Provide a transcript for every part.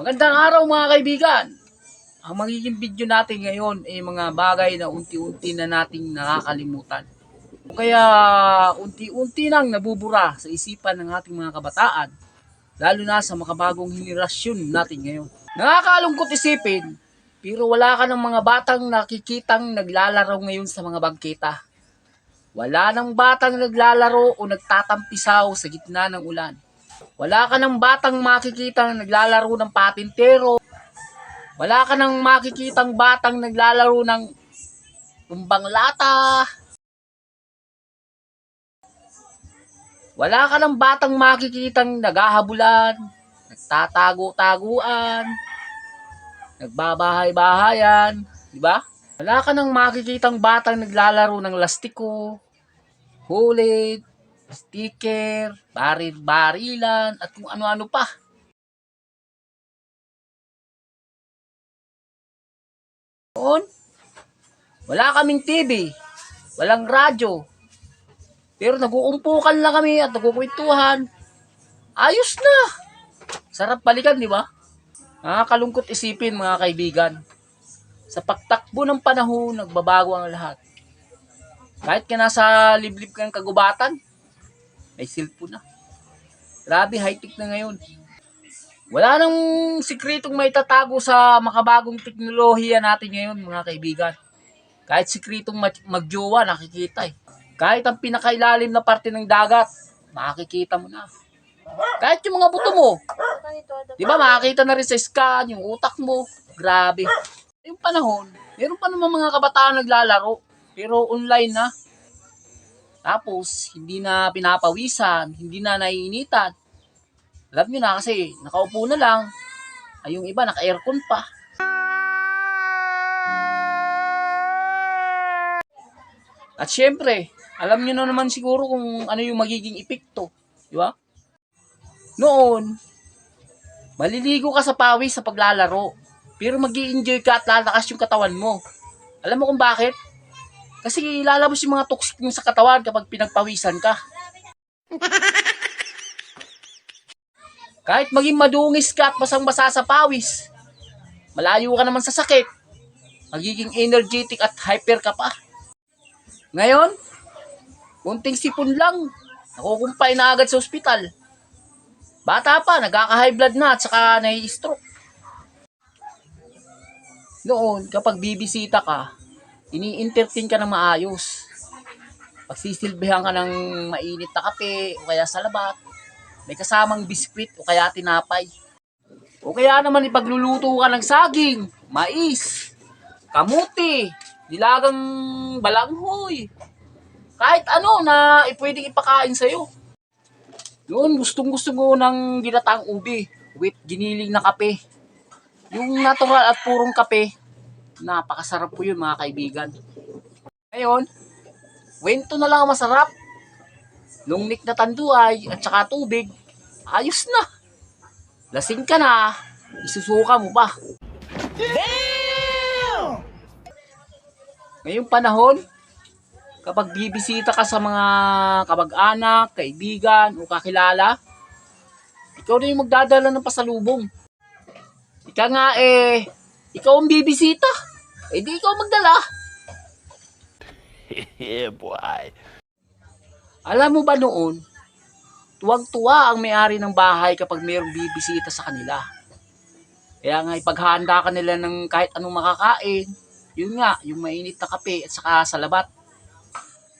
Magandang araw mga kaibigan. Ang magiging video natin ngayon ay mga bagay na unti-unti na nating nakakalimutan. O Kaya unti-unti nang nabubura sa isipan ng ating mga kabataan, lalo na sa makabagong henerasyon natin ngayon. Nakakalungkot isipin, pero wala ka ng mga batang nakikitang naglalaro ngayon sa mga bangketa. Wala ng batang naglalaro o nagtatampisaw sa gitna ng ulan. Wala ka ng batang makikitang naglalaro ng patintero. Wala ka ng makikitang batang naglalaro ng tumbang lata. Wala ka ng batang makikitang naghahabulan, nagtatago-taguan, nagbabahay-bahayan, di ba? Wala ka ng makikitang batang naglalaro ng lastiko, hulit, sticker, baril-barilan, at kung ano-ano pa. Noon, wala kaming TV, walang radyo, pero nag-uumpukan lang kami at nagkukwentuhan. Ayos na! Sarap balikan, di ba? Nakakalungkot isipin mga kaibigan. Sa pagtakbo ng panahon, nagbabago ang lahat. Kahit ka nasa liblib kang kagubatan, may cellphone na. Grabe, high-tech na ngayon. Wala nang sikretong may tatago sa makabagong teknolohiya natin ngayon, mga kaibigan. Kahit sikretong mag- magjowa, nakikita eh. Kahit ang pinakailalim na parte ng dagat, makikita mo na. Kahit yung mga buto mo, di ba makikita na rin sa scan, yung utak mo. Grabe. Yung panahon, meron pa naman mga kabataan naglalaro, pero online na. Tapos, hindi na pinapawisan, hindi na naiinitan. Alam nyo na kasi, nakaupo na lang. Ay yung iba, naka-aircon pa. At syempre, alam nyo na naman siguro kung ano yung magiging epekto. Di ba? Noon, maliligo ka sa pawis sa paglalaro. Pero mag enjoy ka at lalakas yung katawan mo. Alam mo kung bakit? Kasi lalabas yung mga toxic mo sa katawan kapag pinagpawisan ka. Kahit maging madungis ka at basang-basa sa pawis, malayo ka naman sa sakit. Magiging energetic at hyper ka pa. Ngayon, kunting sipon lang, nakukumpay na agad sa ospital. Bata pa, nagkaka-high blood na at saka nai-stroke. Noon, kapag bibisita ka, ini-entertain ka ng maayos. Pagsisilbihan ka ng mainit na kape o kaya salabat, may kasamang biskwit o kaya tinapay. O kaya naman ipagluluto ka ng saging, mais, kamuti, nilagang balanghoy. Kahit ano na pwedeng ipakain sa'yo. Noon, gustong gusto ko ng ginatang ubi with giniling na kape. Yung natural at purong kape, napakasarap po yun mga kaibigan. Ngayon, wento na lang ang masarap. Lungnik na tanduay at saka tubig, ayos na. Lasing ka na, isusuka mo pa. Ngayong panahon, kapag bibisita ka sa mga kabag-anak, kaibigan o kakilala, ikaw na yung magdadala ng pasalubong. Ika nga eh, ikaw ang bibisita. Eh di ikaw magdala. yeah, boy. Alam mo ba noon, tuwag-tuwa ang may-ari ng bahay kapag mayroong bibisita sa kanila. Kaya nga ipaghahanda ka nila ng kahit anong makakain, yun nga, yung mainit na kape at saka salabat.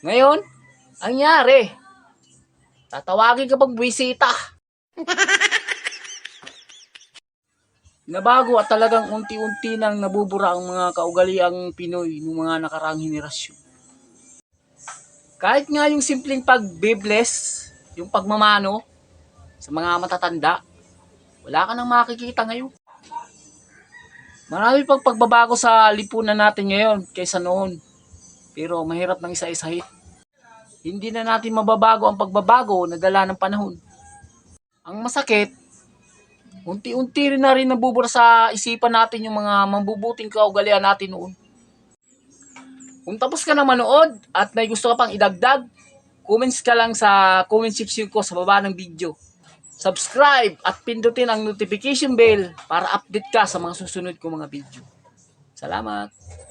Ngayon, ang nangyari, tatawagin ka pag buwisita. Nabago at talagang unti-unti nang nabubura ang mga kaugaliang Pinoy ng mga nakaraang henerasyon. Kahit nga yung simpleng pag-bless, yung pagmamano sa mga matatanda, wala ka nang makikita ngayon. Marami pang pagbabago sa lipunan natin ngayon kaysa noon. Pero mahirap nang isa-isahin. Hindi na natin mababago ang pagbabago na dala ng panahon. Ang masakit, unti-unti rin na rin nabubura sa isipan natin yung mga mabubuting kaugalian natin noon. Kung tapos ka na manood at may gusto ka pang idagdag, comments ka lang sa comment section ko sa baba ng video. subscribe at pindutin ang notification bell para update ka sa mga susunod kong mga video. Salamat!